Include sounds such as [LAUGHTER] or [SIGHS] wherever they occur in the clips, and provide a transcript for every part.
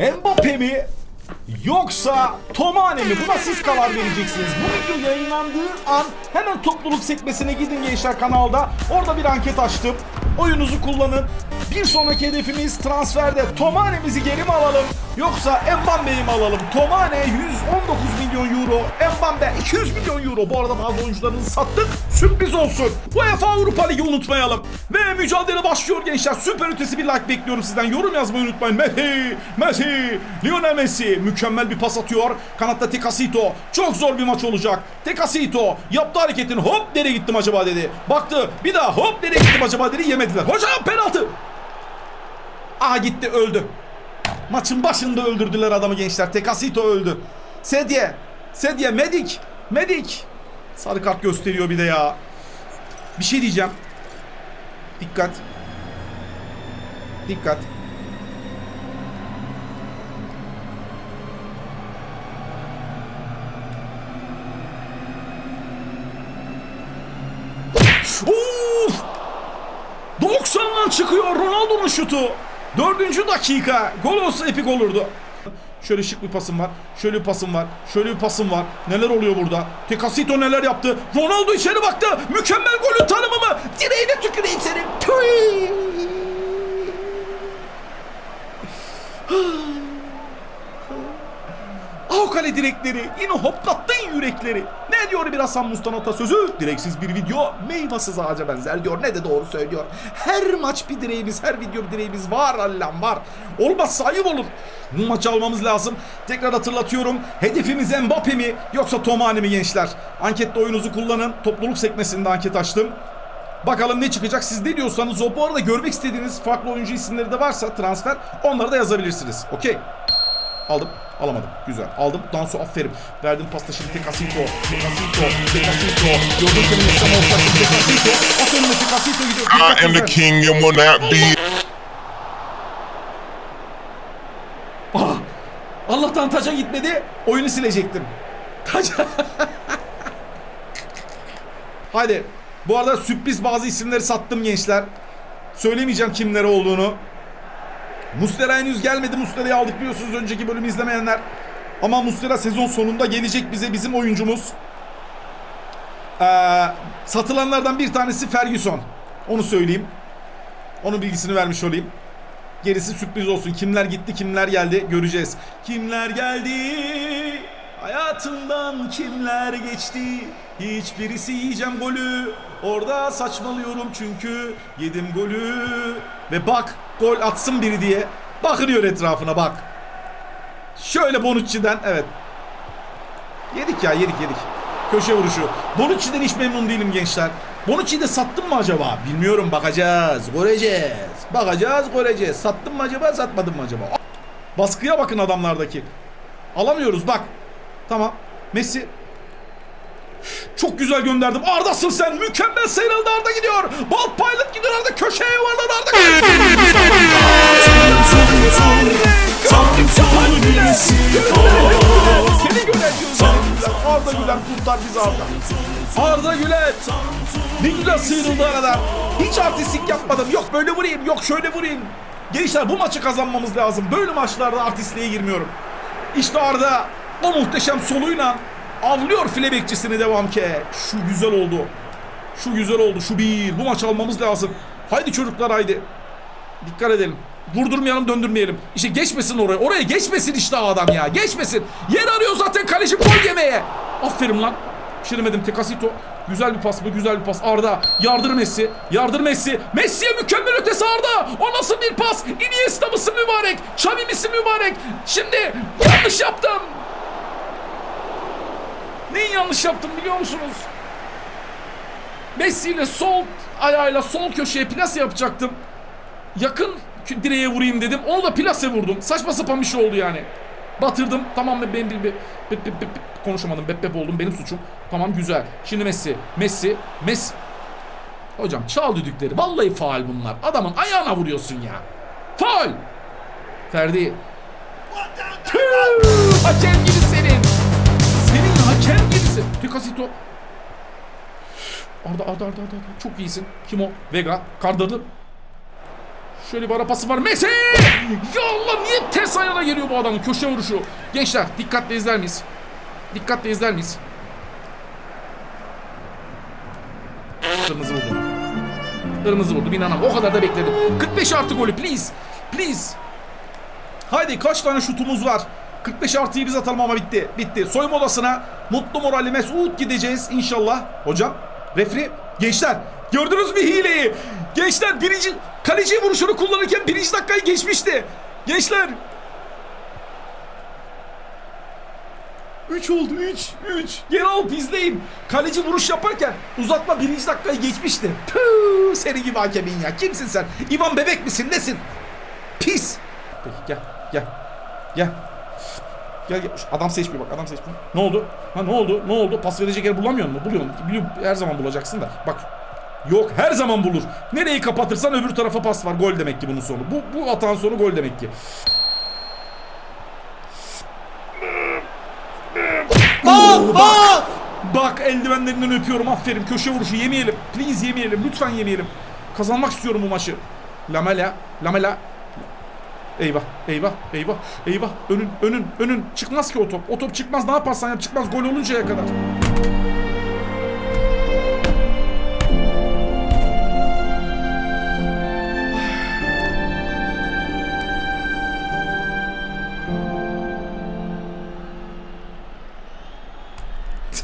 Mbappe mi? Yoksa Tomane mi? Buna siz karar vereceksiniz. Bu video yayınlandığı an hemen topluluk sekmesine gidin gençler kanalda. Orada bir anket açtım. Oyunuzu kullanın. Bir sonraki hedefimiz transferde Tomane'mizi geri mi alalım? Yoksa Mbappe'yi mi alalım? Tomane 119 milyon euro. Mbappe 200 milyon euro. Bu arada bazı oyuncularınızı sattık. Sürpriz olsun. UEFA Avrupa Ligi unutmayalım. Ve mücadele başlıyor gençler. Süper ötesi bir like bekliyorum sizden. Yorum yazmayı unutmayın. Messi, Messi, Lionel Messi mükemmel bir pas atıyor. Kanatta Tekasito. Çok zor bir maç olacak. Tekasito yaptı hareketini. Hop nereye gittim acaba dedi. Baktı. Bir daha hop nereye gittim acaba dedi. Yemediler. Hocam penaltı. Aha gitti öldü. Maçın başında öldürdüler adamı gençler. Tekasito öldü. Sedye. Sedye. Medik. Medik. Sarı kart gösteriyor bir de ya. Bir şey diyeceğim. Dikkat. Dikkat. Uf! 90'dan çıkıyor Ronaldo'nun şutu. Dördüncü dakika. Gol olsa epik olurdu. Şöyle şık bir pasım var. Şöyle bir pasım var. Şöyle bir pasım var. Neler oluyor burada? Tekasito neler yaptı? Ronaldo içeri baktı. Mükemmel golün tanımı mı? Direğine tüküreyim senin. Tüy! Ah kale direkleri. Yine hoplattın yürekleri. Ne diyor bir Hasan Mustan atasözü? Direksiz bir video meyvasız ağaca benzer diyor. Ne de doğru söylüyor. Her maç bir direğimiz, her video bir direğimiz var Allah'ım var. Olmazsa ayıp olur. Bu maçı almamız lazım. Tekrar hatırlatıyorum. Hedefimiz Mbappe mi yoksa Tomane mi gençler? Ankette oyunuzu kullanın. Topluluk sekmesinde anket açtım. Bakalım ne çıkacak siz ne diyorsanız o bu arada görmek istediğiniz farklı oyuncu isimleri de varsa transfer onları da yazabilirsiniz. Okey. Aldım. Alamadım. Güzel. Aldım. Danso aferin. Verdim pasta şimdi Tekasito. Tekasito. Tekasito. Gördüm senin yaşam şimdi Tekasito. At önüne Tekasito gidiyor. I am the king and will not be. Ah! Allah'tan taca gitmedi. Oyunu silecektim. Taca. [LAUGHS] Hadi. Bu arada sürpriz bazı isimleri sattım gençler. Söylemeyeceğim kimlere olduğunu. Mustera henüz gelmedi. Mustera'yı aldık biliyorsunuz önceki bölümü izlemeyenler. Ama Mustera sezon sonunda gelecek bize bizim oyuncumuz. Ee, satılanlardan bir tanesi Ferguson. Onu söyleyeyim. Onun bilgisini vermiş olayım. Gerisi sürpriz olsun. Kimler gitti, kimler geldi göreceğiz. Kimler geldi? Hayatımdan kimler geçti? Hiçbirisi yiyeceğim golü. Orada saçmalıyorum çünkü yedim golü. Ve bak gol atsın biri diye. Bakınıyor etrafına bak. Şöyle Bonucci'den evet. Yedik ya yedik yedik. Köşe vuruşu. Bonucci'den hiç memnun değilim gençler. Bonucci'yi de sattım mı acaba? Bilmiyorum bakacağız. Göreceğiz. Bakacağız göreceğiz. Sattım mı acaba satmadım mı acaba? Baskıya bakın adamlardaki. Alamıyoruz bak. Tamam. Messi. Çok güzel gönderdim. Arda'sın sen. Mükemmel sıyrıldı Arda gidiyor. Bolt Pilot gidiyor Arda. Köşeye yuvarladı Arda. Seni gören. Arda Güler kurtar bizi Arda. Arda Güler. Ne güzel sıyrıldı aradan. Hiç artistlik yapmadım. Yok böyle vurayım. Yok şöyle vurayım. Gençler bu maçı kazanmamız lazım. Böyle maçlarda artistliğe girmiyorum. İşte Arda o muhteşem soluyla avlıyor file bekçisini devam ki. Şu güzel oldu. Şu güzel oldu. Şu bir. Bu maç almamız lazım. Haydi çocuklar haydi. Dikkat edelim. Vurdurmayalım döndürmeyelim. İşte geçmesin oraya. Oraya geçmesin işte adam ya. Geçmesin. Yer arıyor zaten kaleci gol yemeye. Aferin lan. Pişiremedim Tekasito. Güzel bir pas bu güzel bir pas. Arda yardır Messi. Yardır Messi. Messi'ye mükemmel ötesi Arda. O nasıl bir pas? Iniesta mısın mübarek? Xavi misin mübarek? Şimdi yanlış yaptım. Neyi yanlış yaptım biliyor musunuz? Messi ile sol ayağıyla sol köşeye plase yapacaktım. Yakın direğe vurayım dedim. Onu da plase vurdum. Saçma sapan bir şey oldu yani. Batırdım. Tamam ben bir, konuşamadım. Bep bep oldum. Benim suçum. Tamam güzel. Şimdi Messi. Messi. Messi. Hocam çal düdükleri. Vallahi faal bunlar. Adamın ayağına vuruyorsun ya. Faal. Ferdi. Hakem gibi Arda Arda Arda Arda. Arda. Çok iyisin. Kim o? Vega. Kardırdı. Şöyle bir ara pası var. Messi! Ya Allah niye ters ayağına geliyor bu adamın köşe vuruşu? Gençler dikkatle izler miyiz? Dikkatle izler miyiz? Kırmızı vurdu. Kırmızı vurdu. İnanamam. O kadar da bekledim. 45 artı golü please. Please. Haydi kaç tane şutumuz var? 45 artıyı biz atalım ama bitti. Bitti. Soyunma odasına mutlu moralli Mesut gideceğiz inşallah. Hocam, refri, gençler gördünüz mü hileyi? Gençler birinci kaleci vuruşunu kullanırken birinci dakikayı geçmişti. Gençler. 3 oldu 3 3. Geri alıp izleyin. Kaleci vuruş yaparken uzatma birinci dakikayı geçmişti. Tüh, seni gibi hakemin ya. Kimsin sen? İvan bebek misin? Nesin? Pis. Peki gel gel. Gel. Gel gel. Adam seçmiyor bak adam seçmiyor. Ne oldu? Ha ne oldu? Ne oldu? Pas verecek yer bulamıyor mu? Buluyorum. Biliyorum. Her zaman bulacaksın da. Bak. Yok her zaman bulur. Nereyi kapatırsan öbür tarafa pas var. Gol demek ki bunun sonu. Bu, bu atan sonu gol demek ki. Bak bak. Bak eldivenlerinden öpüyorum aferin köşe vuruşu yemeyelim. Please yemeyelim lütfen yemeyelim. Kazanmak istiyorum bu maçı. Lamela, Lamela. Eyvah, eyvah, eyvah, eyvah. Önün, önün, önün. Çıkmaz ki o top. O top çıkmaz. Ne yaparsan yap çıkmaz. Gol oluncaya kadar. [SIGHS]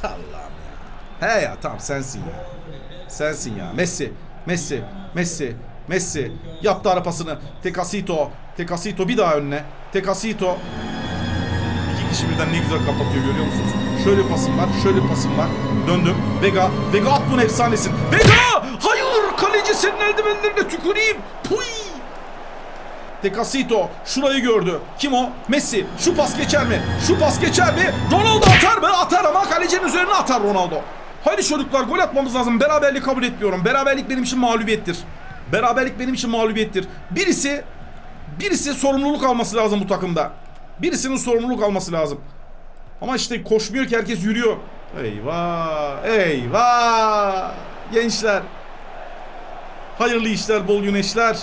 Allah'ım ya. He ya tamam sensin ya. Sensin ya. Messi, Messi, Messi, Messi. Yaptı ara pasını. Tekasito, Tekasito bir daha önüne. Tekasito. İki kişi birden ne güzel kapatıyor görüyor musunuz? Şöyle bir pasım var, şöyle bir pasım var. Döndüm. Vega, Vega at bunu efsanesin. Vega! Hayır! Kaleci senin eldivenlerine tüküreyim. Puy! Tekasito şurayı gördü. Kim o? Messi. Şu pas geçer mi? Şu pas geçer mi? Ronaldo atar mı? Atar ama kalecinin üzerine atar Ronaldo. Haydi çocuklar gol atmamız lazım. Beraberlik kabul etmiyorum. Beraberlik benim için mağlubiyettir. Beraberlik benim için mağlubiyettir. Birisi birisi sorumluluk alması lazım bu takımda. Birisinin sorumluluk alması lazım. Ama işte koşmuyor ki herkes yürüyor. Eyvah! Eyvah! Gençler. Hayırlı işler, bol güneşler.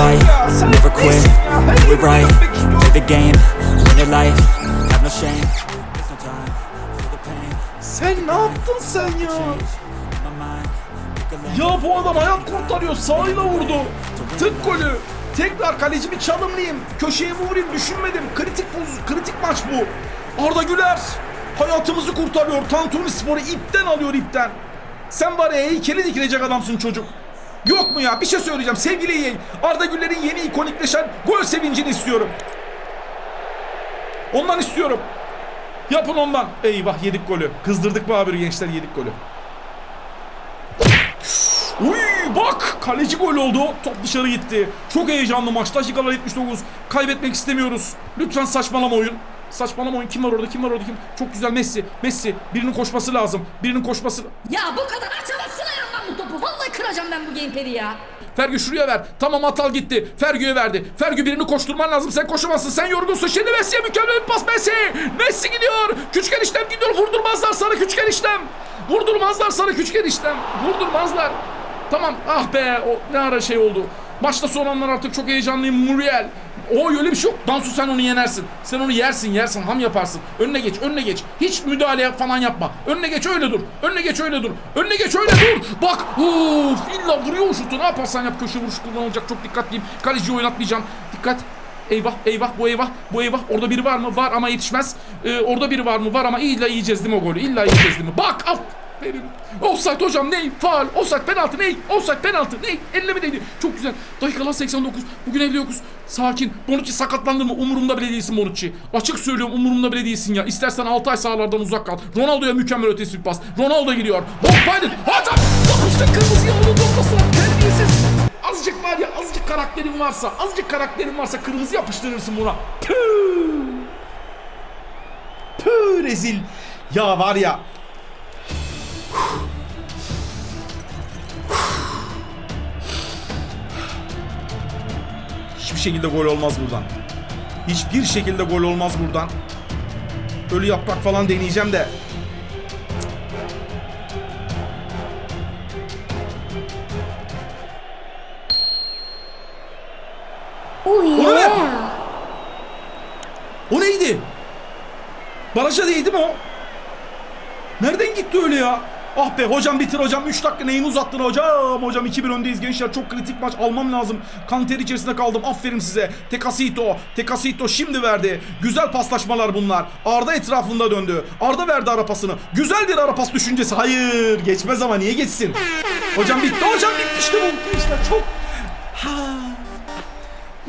Fight, never quit, do it right, play the game, win your life, have no shame, there's no time, feel the pain, Sen ne yaptın sen ya? Ya bu adam hayat kurtarıyor. Sağıyla vurdu. Tık golü. Tekrar kalecimi çalımlayayım. Köşeye vurayım düşünmedim. Kritik poz, kritik maç bu. Arda Güler hayatımızı kurtarıyor. Tantuni Spor'u ipten alıyor ipten. Sen var ya heykeli dikilecek adamsın çocuk. Yok mu ya? Bir şey söyleyeceğim. Sevgili yeğen. Arda Güler'in yeni ikonikleşen gol sevincini istiyorum. Ondan istiyorum. Yapın ondan. Eyvah yedik golü. Kızdırdık mı abi gençler yedik golü. Uy bak kaleci gol oldu. Top dışarı gitti. Çok heyecanlı maç. Dakikalar 79. Kaybetmek istemiyoruz. Lütfen saçmalama oyun. Saçmalama oyun. Kim var orada? Kim var orada? Kim? Çok güzel Messi. Messi. Birinin koşması lazım. Birinin koşması. Ya bu kadar bu kıracağım ben bu gamepad'i ya. Fergü şuraya ver. Tamam Atal gitti. Fergü'ye verdi. Fergü birini koşturman lazım. Sen koşamazsın. Sen yorgunsun. Şimdi Messi'ye mükemmel bir pas. Messi. Messi gidiyor. Küçük eniştem gidiyor. Vurdurmazlar sana küçük eniştem. Vurdurmazlar sana küçük eniştem. Vurdurmazlar. Tamam. Ah be. O ne ara şey oldu. Maçta son anlar artık çok heyecanlıyım. Muriel. O öyle bir şey yok. Dansu sen onu yenersin. Sen onu yersin yersin ham yaparsın. Önüne geç önüne geç. Hiç müdahale falan yapma. Önüne geç öyle dur. Önüne geç öyle dur. Önüne geç öyle dur. Bak. Uf, illa vuruyor o şutu. Ne yaparsan yap köşe vuruş kullanılacak. Çok dikkatliyim. Kaleciyi oynatmayacağım. Dikkat. Eyvah eyvah bu eyvah bu eyvah orada biri var mı var ama yetişmez Ee, orada biri var mı var ama illa yiyeceğiz değil mi o golü illa yiyeceğiz değil mi bak aferin. Offside hocam ney? Faal. Offside penaltı ney? Offside penaltı. Ney? Eline mi değdi? Çok güzel. Dakikalar 89 bugün 59 sakin. Bonucci sakatlandı mı? Umurumda bile değilsin Bonucci. Açık söylüyorum umurumda bile değilsin ya. İstersen 6 ay sahalardan uzak kal. Ronaldo'ya mükemmel ötesi bir pas. Ronaldo gidiyor Bob hocam işte kırmızı yolunu noktasına. Terbiyesiz. Azıcık var ya azıcık karakterin varsa azıcık karakterin varsa kırmızı yapıştırırsın buna. Püh! Püh rezil. Ya var ya. Hiçbir şekilde gol olmaz buradan. Hiçbir şekilde gol olmaz buradan. Ölü yaprak falan deneyeceğim de. Oh ne? O neydi? Baraja değdi mi o? Nereden gitti öyle ya? Ah be hocam bitir hocam. 3 dakika neyini uzattın hocam? Hocam 2-1 öndeyiz gençler. Çok kritik maç almam lazım. Kan ter içerisinde kaldım. Aferin size. Tekasito Tekasito şimdi verdi. Güzel paslaşmalar bunlar. Arda etrafında döndü. Arda verdi ara pasını. Güzel bir ara düşüncesi. Hayır geçmez ama niye geçsin? Hocam bitti hocam bitti işte bu. Gençler çok ha.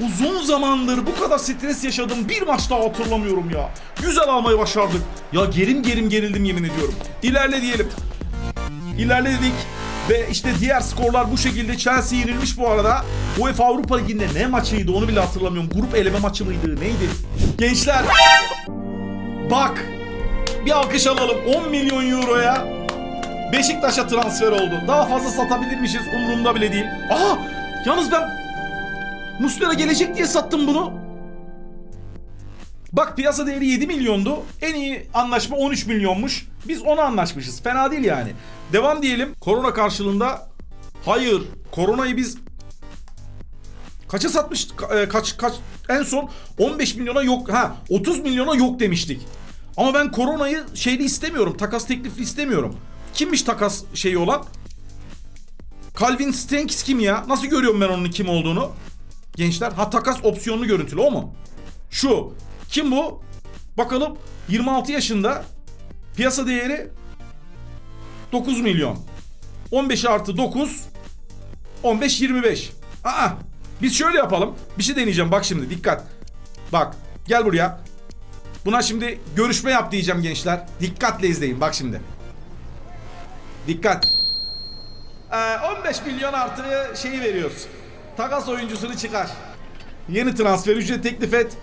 Uzun zamandır bu kadar stres yaşadım. Bir maç daha hatırlamıyorum ya. Güzel almayı başardık. Ya gerim gerim gerildim yemin ediyorum. İlerle diyelim. İlerle dedik. Ve işte diğer skorlar bu şekilde Chelsea yenilmiş bu arada. UEFA Avrupa Ligi'nde ne maçıydı onu bile hatırlamıyorum. Grup eleme maçı mıydı neydi? Gençler bak bir alkış alalım 10 milyon euroya Beşiktaş'a transfer oldu. Daha fazla satabilirmişiz umurumda bile değil. Aha yalnız ben Muslera gelecek diye sattım bunu. Bak piyasa değeri 7 milyondu. En iyi anlaşma 13 milyonmuş. Biz ona anlaşmışız. Fena değil yani. Devam diyelim. Korona karşılığında hayır. Koronayı biz kaça satmış e, kaç kaç en son 15 milyona yok ha 30 milyona yok demiştik. Ama ben koronayı şeyli istemiyorum. Takas teklifli istemiyorum. Kimmiş takas şeyi olan? Calvin Stenks kim ya? Nasıl görüyorum ben onun kim olduğunu? Gençler ha takas opsiyonlu görüntülü o mu? Şu. Kim bu? Bakalım 26 yaşında piyasa değeri 9 milyon. 15 artı 9 15 25. Aa biz şöyle yapalım. Bir şey deneyeceğim bak şimdi dikkat. Bak gel buraya. Buna şimdi görüşme yap diyeceğim gençler. Dikkatle izleyin bak şimdi. Dikkat. Ee, 15 milyon artı şeyi veriyoruz. Takas oyuncusunu çıkar. Yeni transfer ücret teklif et.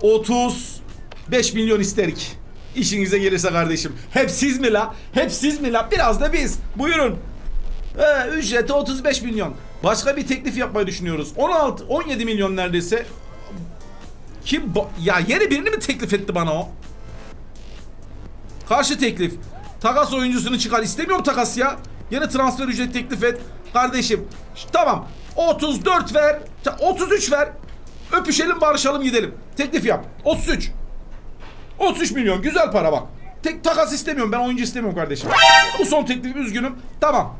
35 milyon isterik. İşinize gelirse kardeşim. Hep siz mi la? Hep siz mi la? Biraz da biz. Buyurun. Ee, ücreti 35 milyon. Başka bir teklif yapmayı düşünüyoruz. 16, 17 milyon neredeyse. Kim? ya yeni birini mi teklif etti bana o? Karşı teklif. Takas oyuncusunu çıkar. İstemiyorum takas ya. Yeni transfer ücret teklif et. Kardeşim. Tamam. 34 ver. Ta- 33 ver. Öpüşelim barışalım gidelim. Teklif yap. 33. 33 milyon. Güzel para bak. Tek takas istemiyorum. Ben oyuncu istemiyorum kardeşim. Bu son teklif üzgünüm. Tamam.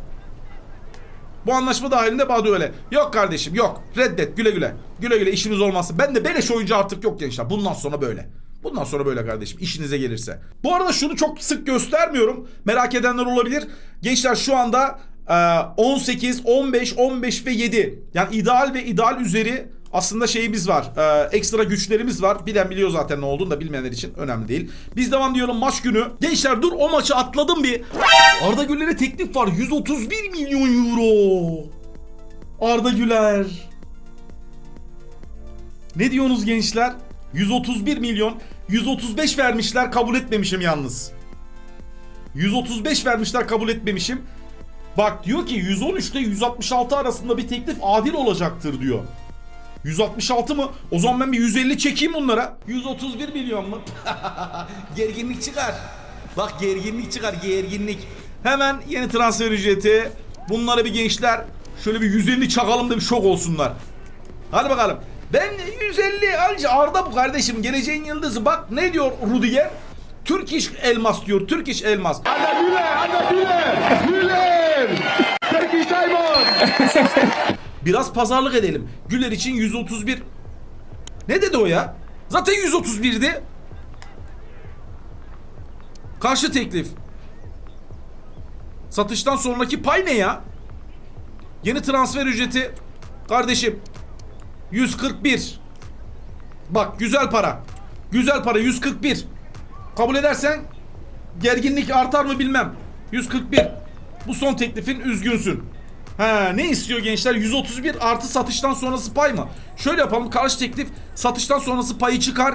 Bu anlaşma dahilinde Badu öyle. Yok kardeşim yok. Reddet güle güle. Güle güle işimiz olmasın. Ben de beleş oyuncu artık yok gençler. Bundan sonra böyle. Bundan sonra böyle kardeşim işinize gelirse. Bu arada şunu çok sık göstermiyorum. Merak edenler olabilir. Gençler şu anda e, 18, 15, 15 ve 7. Yani ideal ve ideal üzeri aslında şeyimiz var. e, ekstra güçlerimiz var. Bilen biliyor zaten ne olduğunu da bilmeyenler için önemli değil. Biz devam diyorum maç günü. Gençler dur o maçı atladım bir. Arda Güler'e teklif var. 131 milyon euro. Arda Güler. Ne diyorsunuz gençler? 131 milyon. 135 vermişler kabul etmemişim yalnız. 135 vermişler kabul etmemişim. Bak diyor ki 113 ile 166 arasında bir teklif adil olacaktır diyor. 166 mı? O zaman ben bir 150 çekeyim bunlara. 131 milyon mu? [LAUGHS] gerginlik çıkar. Bak gerginlik çıkar gerginlik. Hemen yeni transfer ücreti. Bunlara bir gençler şöyle bir 150 çakalım da bir şok olsunlar. Hadi bakalım. Ben 150 anca Arda bu kardeşim. Geleceğin yıldızı. Bak ne diyor Rudiger? Türk iş elmas diyor. Türk iş elmas. [LAUGHS] Biraz pazarlık edelim. Güler için 131. Ne dedi o ya? Zaten 131'di. Karşı teklif. Satıştan sonraki pay ne ya? Yeni transfer ücreti kardeşim 141. Bak güzel para. Güzel para 141. Kabul edersen gerginlik artar mı bilmem. 141. Bu son teklifin üzgünsün. Ha ne istiyor gençler? 131 artı satıştan sonrası pay mı? Şöyle yapalım. Karşı teklif satıştan sonrası payı çıkar.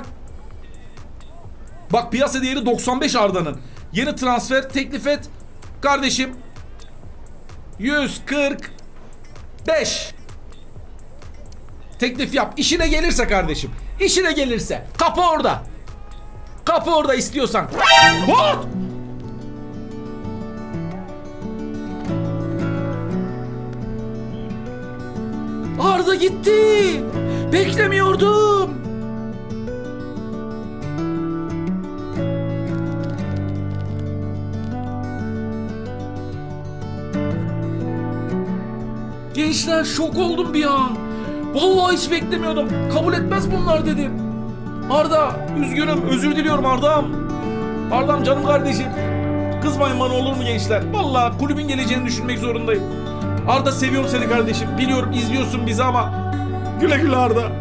Bak piyasa değeri 95 Arda'nın. Yeni transfer teklif et. Kardeşim 145. Teklif yap. İşine gelirse kardeşim. İşine gelirse. Kapı orada. Kapı orada istiyorsan. Hop! Arda gitti. Beklemiyordum. Gençler şok oldum bir an. Vallahi hiç beklemiyordum. Kabul etmez bunlar dedim. Arda üzgünüm özür diliyorum Arda'm. Arda'm canım kardeşim. Kızmayın bana olur mu gençler? Vallahi kulübün geleceğini düşünmek zorundayım. Arda seviyorum seni kardeşim. Biliyorum izliyorsun bizi ama güle güle Arda.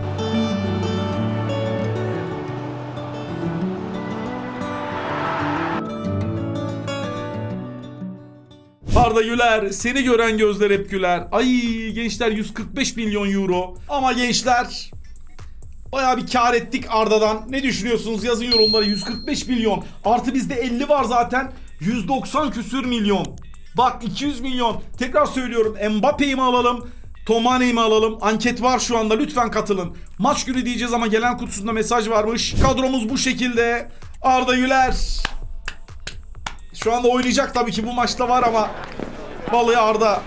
Arda Güler, seni gören gözler hep güler. Ay gençler 145 milyon euro. Ama gençler Bayağı bir kar ettik Arda'dan. Ne düşünüyorsunuz? Yazın yorumlara 145 milyon. Artı bizde 50 var zaten. 190 küsür milyon. Bak 200 milyon. Tekrar söylüyorum. Mbappe'yi mi alalım? Tomane'yi mi alalım? Anket var şu anda. Lütfen katılın. Maç günü diyeceğiz ama gelen kutusunda mesaj varmış. Kadromuz bu şekilde. Arda Güler. Şu anda oynayacak tabii ki bu maçta var ama vallahi Arda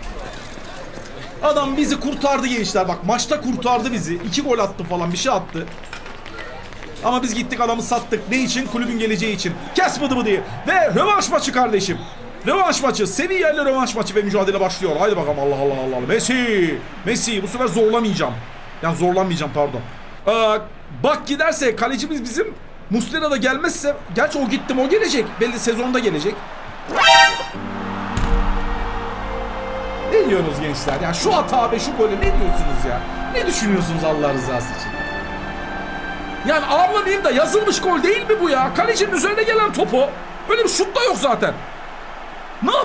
Adam bizi kurtardı gençler. Bak maçta kurtardı bizi. İki gol attı falan bir şey attı. Ama biz gittik adamı sattık. Ne için? Kulübün geleceği için. Kes bıdı bıdıyı. Ve rövanş maçı kardeşim. Rövanş maçı. Seviyeli rövanş maçı ve mücadele başlıyor. Haydi bakalım Allah Allah Allah. Messi. Messi. Bu sefer zorlamayacağım. Yani zorlamayacağım pardon. Ee, bak giderse kalecimiz bizim Muslera da gelmezse gerçi o gittim o gelecek. Belli sezonda gelecek. Ne diyorsunuz gençler? Ya şu hata ve şu golü ne diyorsunuz ya? Ne düşünüyorsunuz Allah rızası için? Yani ağlamayayım da yazılmış gol değil mi bu ya? Kalecinin üzerine gelen topu. Öyle bir şut da yok zaten.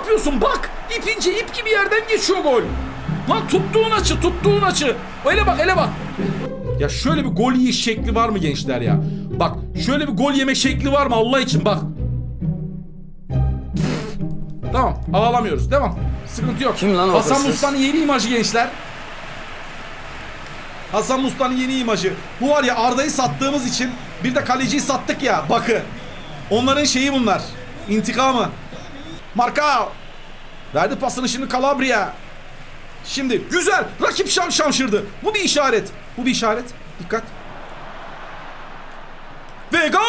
Yapıyorsun? Bak ip ince ip gibi yerden geçiyor gol. Lan tuttuğun açı tuttuğun açı. Ele bak ele bak. Ya şöyle bir gol yiyiş şekli var mı gençler ya? Bak şöyle bir gol yeme şekli var mı Allah için bak. Tamam ağlamıyoruz devam. Sıkıntı yok. Kim lan Hasan hırsız? Mustafa'nın yeni imajı gençler. Hasan Mustafa'nın yeni imajı. Bu var ya Arda'yı sattığımız için bir de kaleciyi sattık ya. Bakın. Onların şeyi bunlar. İntikamı. Marka. Verdi pasını şimdi Calabria. Şimdi güzel. Rakip şam şamşırdı. Bu bir işaret. Bu bir işaret. Dikkat. Vega!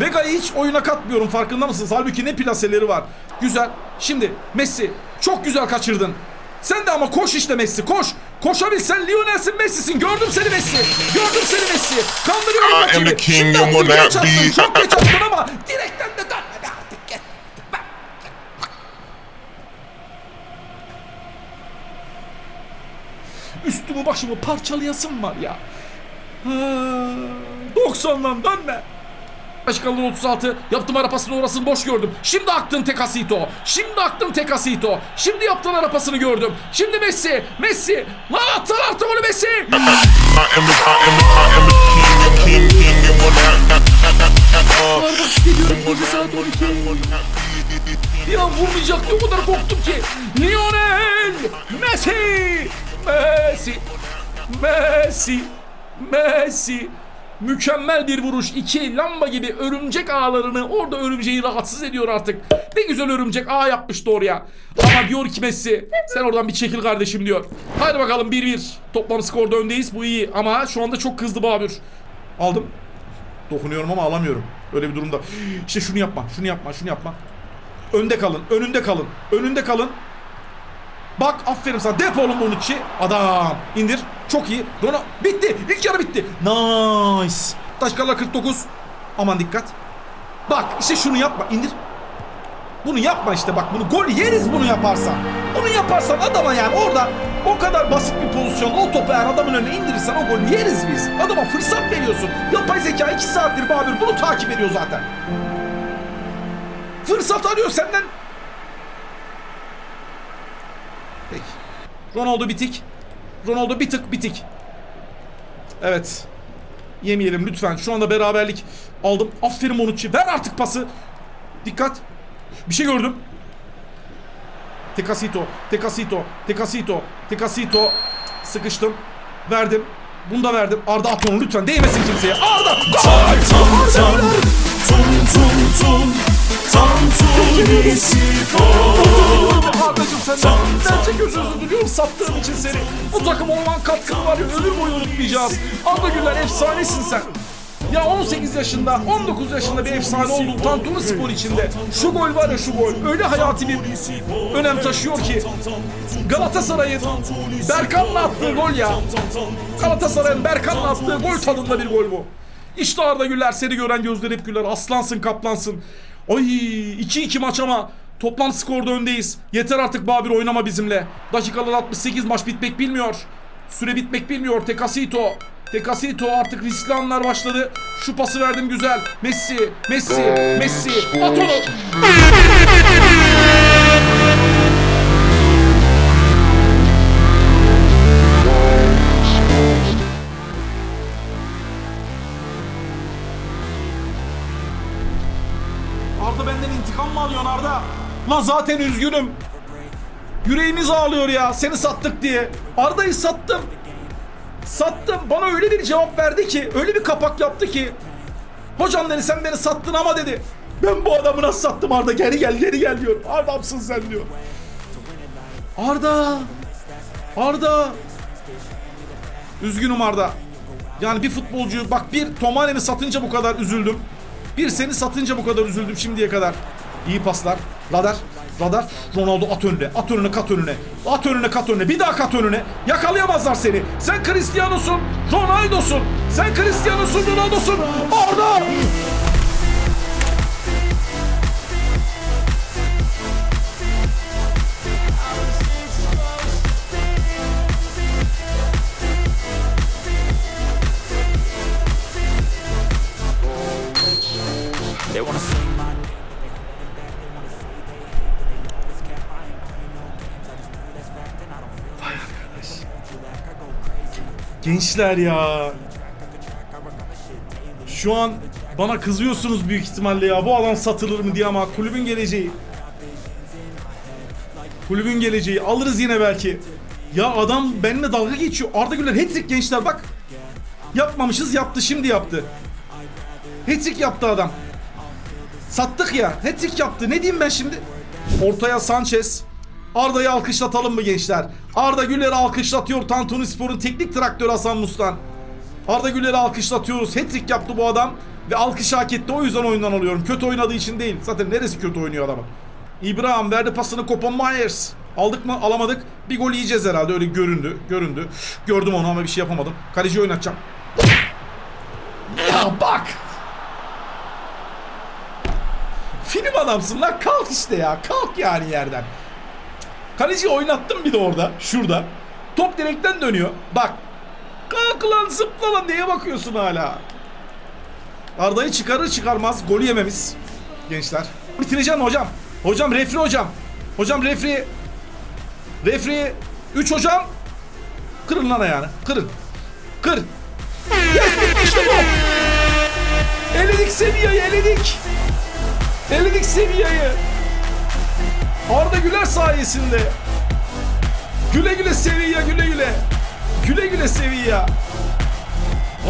Vega'yı hiç oyuna katmıyorum farkında mısınız? Halbuki ne plaseleri var. Güzel. Şimdi Messi çok güzel kaçırdın. Sen de ama koş işte Messi koş. Koşabilsen Lionel'sin Messi'sin. Gördüm seni Messi. Gördüm seni Messi. Kandırıyorum rakibi. Şimdi attın, geç attın, Çok geç attın ama direkten de dönmedi artık. Git. Bak. Üstümü başımı parçalayasım var ya. Ha, 90'dan dönme. Başkanlığın 36 yaptım arapasını orasını boş gördüm. Şimdi aktın Tekasito. Şimdi aktın Tekasito. Şimdi yaptın arapasını gördüm. Şimdi Messi. Messi. Lan attın artık onu Messi. Varmak istemiyorum. Gece saat 12. Bir an vurmayacaktı o kadar korktum Messi. Messi. Mükemmel bir vuruş. İki lamba gibi örümcek ağlarını orada örümceği rahatsız ediyor artık. Ne güzel örümcek ağ yapmıştı oraya. Ama diyor ki Messi sen oradan bir çekil kardeşim diyor. Hadi bakalım 1-1. Toplam skorda öndeyiz. Bu iyi ama şu anda çok kızdı Babür. Aldım. Dokunuyorum ama alamıyorum. Öyle bir durumda. İşte şunu yapma, şunu yapma, şunu yapma. Önde kalın, önünde kalın, önünde kalın. Bak aferin sana. Dep oğlum Bonucci. Adam. indir. Çok iyi. Dona. Bitti. İlk yarı bitti. Nice. Taşkarlar 49. Aman dikkat. Bak işte şunu yapma. indir. Bunu yapma işte bak bunu gol yeriz bunu yaparsan. Bunu yaparsan adama yani orada o kadar basit bir pozisyon o topu eğer adamın önüne indirirsen o golü yeriz biz. Adama fırsat veriyorsun. Yapay zeka 2 saattir Babür bunu takip ediyor zaten. Fırsat arıyor senden. Peki. Ronaldo bitik. Ronaldo bir tık bitik. Evet. Yemeyelim lütfen. Şu anda beraberlik aldım. Aferin Monucci. Ver artık pası. Dikkat. Bir şey gördüm. Tecasito, Tecasito, Tecasito, Tecasito. Sıkıştım. Verdim. Bunu da verdim. Arda at onu lütfen. Değmesin kimseye. Arda! Gol! Arda Güler! Arda'cım senden gerçek özür diliyorum sattığım için seni. Bu takım olan katkını var ya ömür boyu unutmayacağız. Arda Güler efsanesin sen. Ya 18 yaşında, 19 yaşında bir efsane oldun Tantuni Spor içinde. Şu gol var ya şu gol. Öyle hayati bir önem taşıyor ki. Galatasaray'ın Berkan'la attığı gol ya. Galatasaray'ın Berkan'la attığı gol tadında bir gol bu. İşte Arda Güler seni gören gözler hep güler. Aslansın kaplansın. Ay 2-2 maç ama toplam skorda öndeyiz. Yeter artık Babir oynama bizimle. Dakikalar 68 maç bitmek bilmiyor. Süre bitmek bilmiyor. Tekasito. Tekasito artık riskli anlar başladı. Şu pası verdim güzel. Messi, Messi, Messi. At onu. Zaten üzgünüm. Yüreğimiz ağlıyor ya seni sattık diye. Arda'yı sattım. Sattım. Bana öyle bir cevap verdi ki, öyle bir kapak yaptı ki. Hocam dedi sen beni sattın ama dedi. Ben bu adamı nasıl sattım Arda? Geri gel, geri gel diyor. Adamsın sen diyor. Arda. Arda. Üzgünüm Arda. Yani bir futbolcu bak bir Tomane'mi satınca bu kadar üzüldüm. Bir seni satınca bu kadar üzüldüm şimdiye kadar. İyi paslar. Radar. Radar. Ronaldo at önüne. At önüne kat önüne. At önüne kat önüne. Bir daha kat önüne. Yakalayamazlar seni. Sen Cristiano'sun. Ronaldo'sun. Sen Cristiano'sun. Ronaldo'sun. Arda. Gençler ya. Şu an bana kızıyorsunuz büyük ihtimalle ya. Bu adam satılır mı diye ama kulübün geleceği. Kulübün geleceği. Alırız yine belki. Ya adam benimle dalga geçiyor. Arda Güler hat-trick gençler bak. Yapmamışız yaptı şimdi yaptı. Hat-trick yaptı adam. Sattık ya. Hat-trick yaptı. Ne diyeyim ben şimdi? Ortaya Sanchez. Arda'yı alkışlatalım mı gençler? Arda Güler'i alkışlatıyor Tantuni Spor'un teknik direktörü Hasan Mustan. Arda Güler'i alkışlatıyoruz. Hat-trick yaptı bu adam. Ve alkış hak etti. O yüzden oyundan alıyorum. Kötü oynadığı için değil. Zaten neresi kötü oynuyor adamın. İbrahim verdi pasını Copa Myers. Aldık mı? Alamadık. Bir gol yiyeceğiz herhalde. Öyle göründü. Göründü. Gördüm onu ama bir şey yapamadım. Kaleci oynatacağım. Ya bak! Film adamsın lan. Kalk işte ya. Kalk yani yerden. Kaleci oynattım bir de orada. Şurada. Top direkten dönüyor. Bak. Kalk lan zıpla lan. Neye bakıyorsun hala? Arda'yı çıkarır çıkarmaz. Golü yememiz. Gençler. Bitireceğim hocam. Hocam refri hocam. Hocam refri. Refri. 3 hocam. Kırın lan ayağını. Kırın. Kır. Yes işte bu. Eledik seviyeyi eledik. Eledik seviyeyi. Arda Güler sayesinde. Güle güle Sevilla güle güle. Güle güle Sevilla.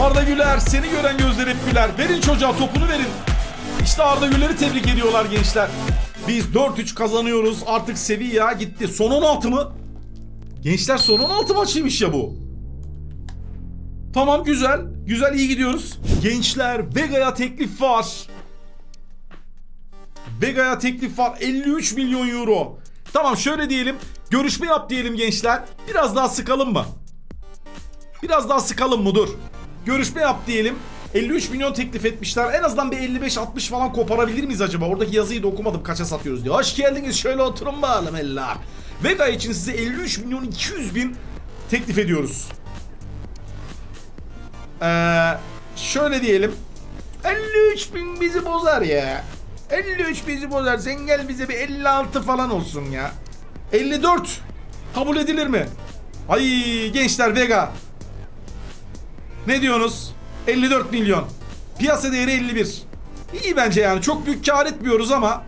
Arda Güler seni gören gözler hep güler. Verin çocuğa topunu verin. İşte Arda Güler'i tebrik ediyorlar gençler. Biz 4-3 kazanıyoruz. Artık Sevilla gitti. Son 16 mı? Gençler son 16 maçıymış ya bu. Tamam güzel. Güzel iyi gidiyoruz. Gençler Vega'ya teklif var. Vega'ya teklif var 53 milyon euro. Tamam şöyle diyelim. Görüşme yap diyelim gençler. Biraz daha sıkalım mı? Biraz daha sıkalım mı dur. Görüşme yap diyelim. 53 milyon teklif etmişler. En azından bir 55-60 falan koparabilir miyiz acaba? Oradaki yazıyı da okumadım kaça satıyoruz diye. Hoş geldiniz şöyle oturun bakalım eller. Vega için size 53 milyon 200 bin teklif ediyoruz. Ee, şöyle diyelim. 53 bin bizi bozar ya. 53 bizi bozar. Sen gel bize bir 56 falan olsun ya. 54 kabul edilir mi? Ay gençler Vega. Ne diyorsunuz? 54 milyon. Piyasa değeri 51. İyi bence yani. Çok büyük kar etmiyoruz ama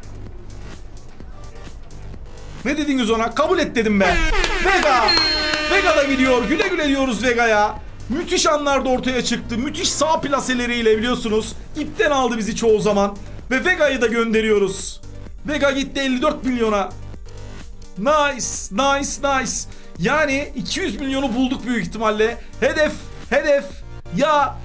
Ne dediniz ona? Kabul et dedim be. Vega. Vega da gidiyor. Güle güle diyoruz Vega'ya. Müthiş anlar da ortaya çıktı. Müthiş sağ plaseleriyle biliyorsunuz. İpten aldı bizi çoğu zaman. Ve Vega'yı da gönderiyoruz. Vega gitti 54 milyona. Nice, nice, nice. Yani 200 milyonu bulduk büyük ihtimalle. Hedef, hedef ya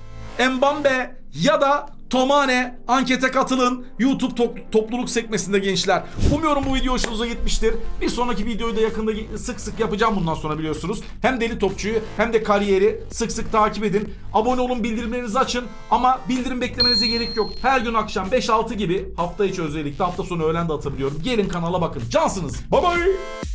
Mbambe ya da Tomane ankete katılın. YouTube top- topluluk sekmesinde gençler. Umuyorum bu video hoşunuza gitmiştir. Bir sonraki videoyu da yakında sık sık yapacağım bundan sonra biliyorsunuz. Hem deli topçuyu hem de kariyeri sık sık takip edin. Abone olun, bildirimlerinizi açın ama bildirim beklemenize gerek yok. Her gün akşam 5-6 gibi hafta içi özellikle hafta sonu öğlen de atabiliyorum. Gelin kanala bakın. Cansınız. Bye bye.